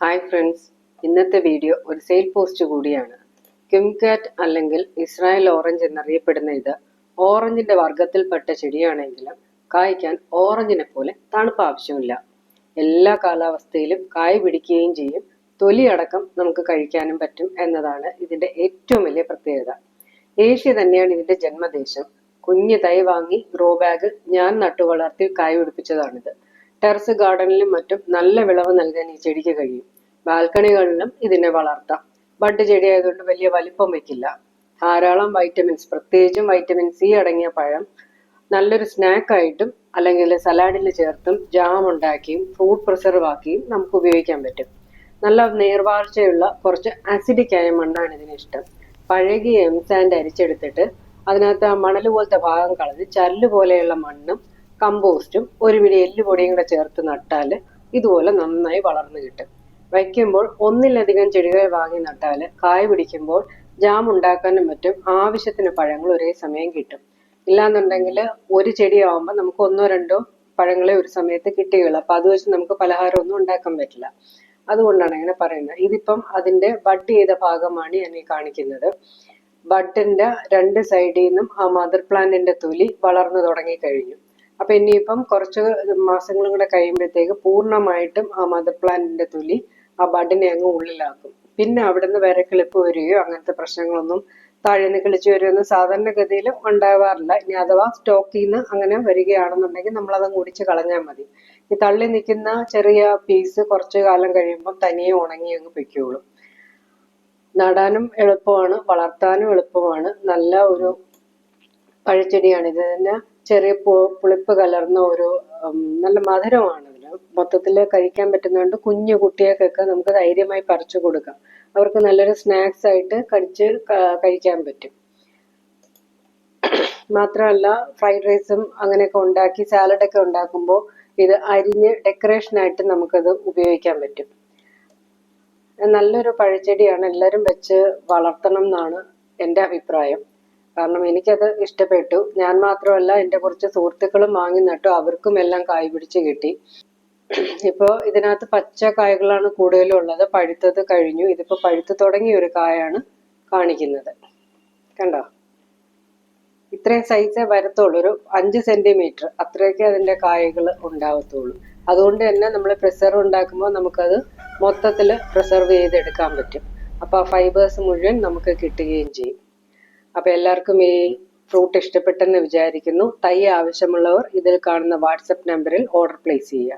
Hi friends ഇന്നത്തെ video ഒരു sale post കൂടിയാണ്. കിംകാറ്റ് അല്ലെങ്കിൽ ഇസ്രായേൽ ഓറഞ്ച് എന്നറിയപ്പെടുന്ന ഇത് ഓറഞ്ചിന്റെ വർഗത്തിൽപ്പെട്ട ചെടിയാണെങ്കിലും കായ്ക്കാൻ ഓറഞ്ചിനെ പോലെ തണുപ്പ് ആവശ്യമില്ല. എല്ലാ കാലാവസ്ഥയിലും കായ് പിടിക്കുകയും ചെയ്യും. തൊലി അടക്കം നമുക്ക് കഴിക്കാനും പറ്റും എന്നതാണ് ഇതിന്റെ ഏറ്റവും വലിയ പ്രത്യേകത. ഏഷ്യ തന്നെയാണ് ഇതിന്റെ ജന്മദേശം. കുഞ്ഞ് തൈ വാങ്ങി ഗ്രോ ബാഗ് ഞാൻ നട്ടുവളർത്തി കായ് പിടിപ്പിച്ചതാണിത്. ടെറസ് ഗാർഡനിലും മറ്റും നല്ല വിളവ് നൽകാൻ ഈ ചെടിക്ക് കഴിയും. ബാൽക്കണികളിലും ഇതിനെ വളർത്താം. ബഡ് ചെടി ആയതുകൊണ്ട് വലിയ വലിപ്പം വയ്ക്കില്ല. ധാരാളം വൈറ്റമിൻസ് പ്രത്യേകിച്ചും വൈറ്റമിൻ സി അടങ്ങിയ പഴം നല്ലൊരു സ്നാക്കായിട്ടും അല്ലെങ്കിൽ സലാഡിൽ ചേർത്തും ജാം ഉണ്ടാക്കിയും ഫ്രൂട്ട് പ്രിസർവ് ആക്കിയും നമുക്ക് ഉപയോഗിക്കാൻ പറ്റും. നല്ല നേർവാഴ്ചയുള്ള കുറച്ച് ആസിഡിക് ആയ മണ്ണാണ് ഇതിന് ഇഷ്ടം. പഴകിയ എം സാൻഡ് അരിച്ചെടുത്തിട്ട് അതിനകത്ത് ആ മണൽ പോലത്തെ ഭാഗം കളഞ്ഞ് ചല്ല് പോലെയുള്ള മണ്ണും കമ്പോസ്റ്റും ഒരു പിടി എല്ലുപൊടിയും കൂടെ ചേർത്ത് നട്ടാൽ ഇതുപോലെ നന്നായി വളർന്നു കിട്ടും. വയ്ക്കുമ്പോൾ ഒന്നിലധികം ചെടികൾ വാങ്ങി നട്ടാൽ കായ പിടിക്കുമ്പോൾ ജാം ഉണ്ടാക്കാനും മറ്റും ആവശ്യത്തിന് പഴങ്ങൾ ഒരേ സമയം കിട്ടും. ഇല്ലാന്നുണ്ടെങ്കിൽ ഒരു ചെടിയാവുമ്പോൾ നമുക്ക് ഒന്നോ രണ്ടോ പഴങ്ങളെ ഒരു സമയത്ത് കിട്ടുകയുള്ളൂ. അപ്പൊ അത് വെച്ച് നമുക്ക് പലഹാരം ഒന്നും ഉണ്ടാക്കാൻ പറ്റില്ല. അതുകൊണ്ടാണ് അങ്ങനെ പറയുന്നത്. ഇതിപ്പം അതിന്റെ ബഡ് ചെയ്ത ഭാഗമാണ് ഞാൻ ഈ കാണിക്കുന്നത്. ബഡിന്റെ രണ്ട് സൈഡിൽ നിന്നും ആ മദർ പ്ലാന്റിന്റെ തൊലി വളർന്നു തുടങ്ങി കഴിഞ്ഞു. അപ്പൊ ഇനിയിപ്പം കുറച്ച് മാസങ്ങളും കൂടെ കഴിയുമ്പോഴത്തേക്ക് പൂർണമായിട്ടും ആ മദർ പ്ലാന്റിന്റെ തൊലി ആ ബഡിനെ അങ്ങ് ഉള്ളിലാക്കും. പിന്നെ അവിടുന്ന് വരെ കിളിപ്പ് വരികയോ അങ്ങനത്തെ പ്രശ്നങ്ങളൊന്നും താഴെ നിന്ന് കിളിച്ചു വരുമെന്ന് സാധാരണഗതിയിൽ ഉണ്ടാവാറില്ല. ഇനി അഥവാ സ്റ്റോക്കിൽ നിന്ന് അങ്ങനെ വരികയാണെന്നുണ്ടെങ്കിൽ നമ്മൾ അത് മുടിച്ച് കളഞ്ഞാൽ മതി. ഈ തള്ളി നിൽക്കുന്ന ചെറിയ പീസ് കുറച്ച് കാലം കഴിയുമ്പോൾ തനിയെ ഉണങ്ങി അങ്ങ് പൊയ്ക്കോളും. നടാനും എളുപ്പമാണ് വളർത്താനും എളുപ്പമാണ്. നല്ല ഒരു പഴച്ചെടിയാണ്. ഇത് തന്നെ ചെറിയ പുളിപ്പ് കലർന്ന ഒരു നല്ല മധുരമാണ് ഇതിന് മൊത്തത്തിൽ കഴിക്കാൻ പറ്റുന്നതുകൊണ്ട് കുഞ്ഞു കുട്ടികൾക്കൊക്കെ നമുക്ക് ധൈര്യമായി പറിച്ചു കൊടുക്കാം. അവർക്ക് നല്ലൊരു സ്നാക്സ് ആയിട്ട് കടിച്ച് കഴിക്കാൻ പറ്റും. മാത്രമല്ല ഫ്രൈഡ് റൈസും അങ്ങനെയൊക്കെ ഉണ്ടാക്കി സാലഡൊക്കെ ഉണ്ടാക്കുമ്പോൾ ഇത് അരിഞ്ഞ് ഡെക്കറേഷനായിട്ട് നമുക്കത് ഉപയോഗിക്കാൻ പറ്റും. നല്ലൊരു പഴച്ചെടിയാണ്. എല്ലാവരും വെച്ച് വളർത്തണം എന്നാണ് എന്റെ അഭിപ്രായം. കാരണം എനിക്കത് ഇഷ്ടപ്പെട്ടു. ഞാൻ മാത്രമല്ല എന്റെ കുറച്ച് സുഹൃത്തുക്കളും വാങ്ങി നട്ടു. അവർക്കും എല്ലാം കായ് പിടിച്ച് കിട്ടി. ഇപ്പോൾ ഇതിനകത്ത് പച്ച കായകളാണ് കൂടുതലും ഉള്ളത് പഴുത്തത് കഴിഞ്ഞു. ഇതിപ്പോൾ പഴുത്ത് തുടങ്ങിയ ഒരു കായാണ് കാണിക്കുന്നത്. കണ്ടോ? ഇത്രയും സൈസേ വരത്തുള്ളൂ. ഒരു അഞ്ച് സെന്റിമീറ്റർ അത്രയൊക്കെ അതിന്റെ കായകൾ ഉണ്ടാവത്തുള്ളൂ. അതുകൊണ്ട് തന്നെ നമ്മൾ പ്രിസർവ് ഉണ്ടാക്കുമ്പോൾ നമുക്കത് മൊത്തത്തിൽ പ്രിസർവ് ചെയ്തെടുക്കാൻ പറ്റും. അപ്പോൾ ആ ഫൈബേഴ്സ് മുഴുവൻ നമുക്ക് കിട്ടുകയും ചെയ്യും. അപ്പോൾ എല്ലാവർക്കും ഈ ഫ്രൂട്ട് ഇഷ്ടപ്പെട്ടെന്ന് വിചാരിക്കുന്നു. തൈ ആവശ്യമുള്ളവർ ഇതിൽ കാണുന്ന വാട്സപ്പ് നമ്പറിൽ ഓർഡർ പ്ലേസ് ചെയ്യുക.